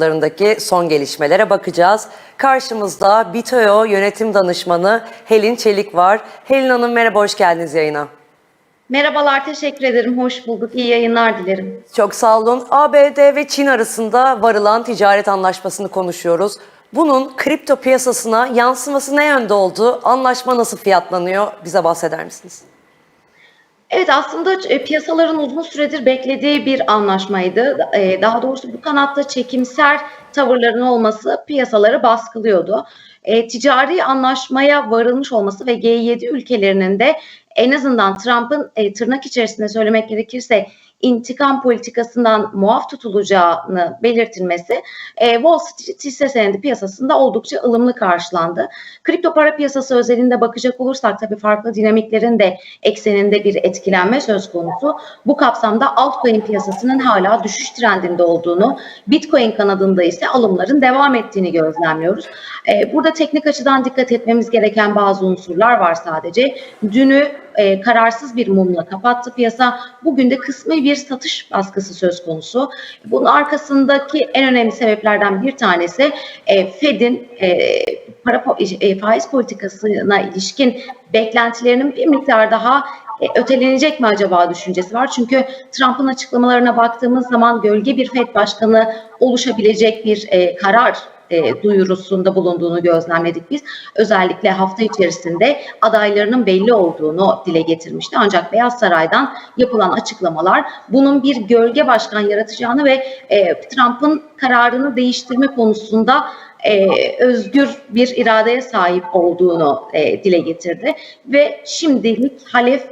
larındaki son gelişmelere bakacağız. Karşımızda Bitoyo Yönetim Danışmanı Helin Çelik var. Helin Hanım merhaba, hoş geldiniz yayına. Merhabalar, teşekkür ederim. Hoş bulduk. İyi yayınlar dilerim. Çok sağ olun. ABD ve Çin arasında varılan ticaret anlaşmasını konuşuyoruz. Bunun kripto piyasasına yansıması ne yönde oldu? Anlaşma nasıl fiyatlanıyor? Bize bahseder misiniz? Evet aslında e, piyasaların uzun süredir beklediği bir anlaşmaydı. E, Daha doğrusu bu kanatta çekimser tavırların olması piyasaları baskılıyordu. E, ticari anlaşmaya varılmış olması ve G7 ülkelerinin de en azından Trump'ın tırnak içerisinde söylemek gerekirse intikam politikasından muaf tutulacağını belirtilmesi e, Wall Street hisse senedi piyasasında oldukça ılımlı karşılandı. Kripto para piyasası özelinde bakacak olursak tabii farklı dinamiklerin de ekseninde bir etkilenme söz konusu. Bu kapsamda altcoin piyasasının hala düşüş trendinde olduğunu, Bitcoin kanadında ise alımların devam ettiğini gözlemliyoruz. E, burada teknik açıdan dikkat etmemiz gereken bazı unsurlar var sadece. Dünü e, kararsız bir mumla kapattı piyasa. Bugün de kısmi bir satış baskısı söz konusu. Bunun arkasındaki en önemli sebeplerden bir tanesi e, Fed'in e, para e, faiz politikasına ilişkin beklentilerinin bir miktar daha e, ötelenecek mi acaba düşüncesi var. Çünkü Trump'ın açıklamalarına baktığımız zaman gölge bir Fed başkanı oluşabilecek bir e, karar e, duyurusunda bulunduğunu gözlemledik biz. Özellikle hafta içerisinde adaylarının belli olduğunu dile getirmişti. Ancak Beyaz Saray'dan yapılan açıklamalar bunun bir gölge başkan yaratacağını ve e, Trump'ın kararını değiştirme konusunda e, özgür bir iradeye sahip olduğunu e, dile getirdi ve şimdilik halef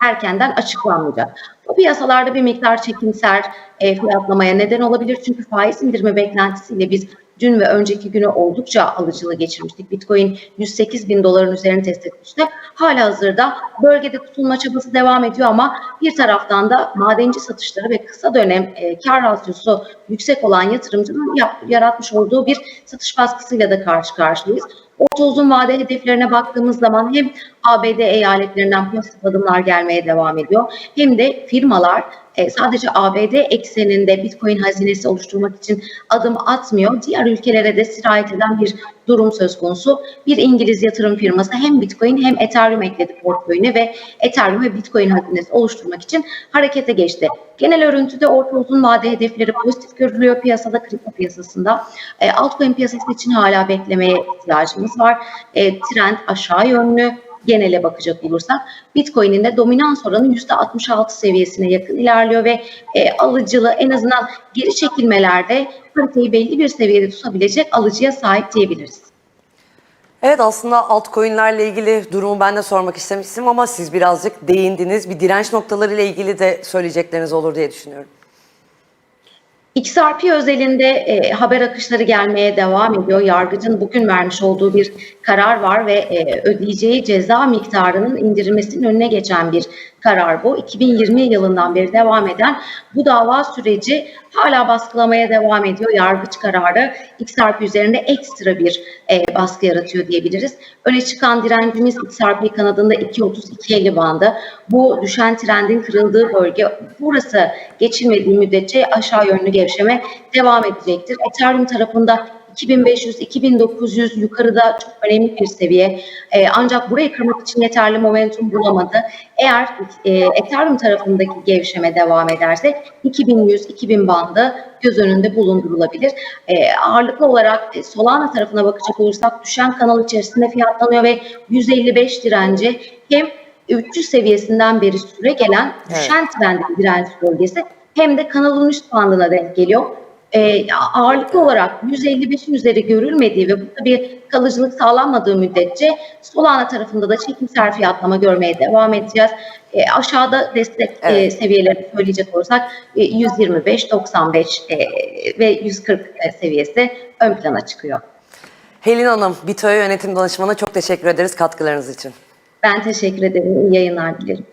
erkenden açıklanmayacak. Bu piyasalarda bir miktar çekimser e, fiyatlamaya neden olabilir çünkü faiz indirme beklentisiyle biz dün ve önceki günü oldukça alıcılı geçirmiştik. Bitcoin 108 bin doların üzerine test etmişti. Hala hazırda bölgede tutulma çabası devam ediyor ama bir taraftan da madenci satışları ve kısa dönem e, kar rasyosu yüksek olan yatırımcının yap- yaratmış olduğu bir satış baskısıyla da karşı karşıyayız. Orta uzun vade hedeflerine baktığımız zaman hem ABD eyaletlerinden pozitif adımlar gelmeye devam ediyor hem de firmalar e, sadece ABD ekseninde Bitcoin hazinesi oluşturmak için adım atmıyor. Diğer ülkelere de sirayet eden bir durum söz konusu. Bir İngiliz yatırım firması hem Bitcoin hem Ethereum ekledi portföyüne ve Ethereum ve Bitcoin hazinesi oluşturmak için harekete geçti. Genel örüntüde orta uzun vade hedefleri pozitif görülüyor piyasada, kripto piyasasında. E, altcoin piyasası için hala beklemeye ihtiyacımız var. E, trend aşağı yönlü genele bakacak olursak Bitcoin'in de dominans oranı %66 seviyesine yakın ilerliyor ve e, alıcılı en azından geri çekilmelerde paritayı belli bir seviyede tutabilecek alıcıya sahip diyebiliriz. Evet aslında altcoin'lerle ilgili durumu ben de sormak istemiştim ama siz birazcık değindiniz. Bir direnç noktaları ile ilgili de söyleyecekleriniz olur diye düşünüyorum. XRP özelinde e, haber akışları gelmeye devam ediyor. Yargıcın bugün vermiş olduğu bir karar var ve e, ödeyeceği ceza miktarının indirilmesinin önüne geçen bir karar bu. 2020 yılından beri devam eden bu dava süreci hala baskılamaya devam ediyor. Yargıç kararı XRP üzerinde ekstra bir e, baskı yaratıyor diyebiliriz. Öne çıkan direncimiz XRP kanadında 2.30-2.50 bandı. Bu düşen trendin kırıldığı bölge burası geçilmediği müddetçe aşağı yönlü gevşeme devam edecektir. Ethereum tarafında 2500-2900 yukarıda çok önemli bir seviye. Ee, ancak burayı kırmak için yeterli momentum bulamadı. Eğer e, Ethereum tarafındaki gevşeme devam ederse 2100-2000 bandı göz önünde bulundurulabilir. Ee, ağırlıklı olarak e, Solana tarafına bakacak olursak düşen kanal içerisinde fiyatlanıyor ve 155 direnci hem 300 seviyesinden beri süre gelen düşen trendin direnç bölgesi hem de kanalın üst bandına denk geliyor e, ağırlıklı olarak 155'in üzeri görülmediği ve burada bir kalıcılık sağlanmadığı müddetçe Solana tarafında da çekimser fiyatlama görmeye devam edeceğiz. E, aşağıda destek e, Evet. seviyeleri söyleyecek olursak e, 125, 95 e, ve 140 e, seviyesi ön plana çıkıyor. Helin Hanım, Bitoyo Yönetim Danışmanı çok teşekkür ederiz katkılarınız için. Ben teşekkür ederim. İyi yayınlar dilerim.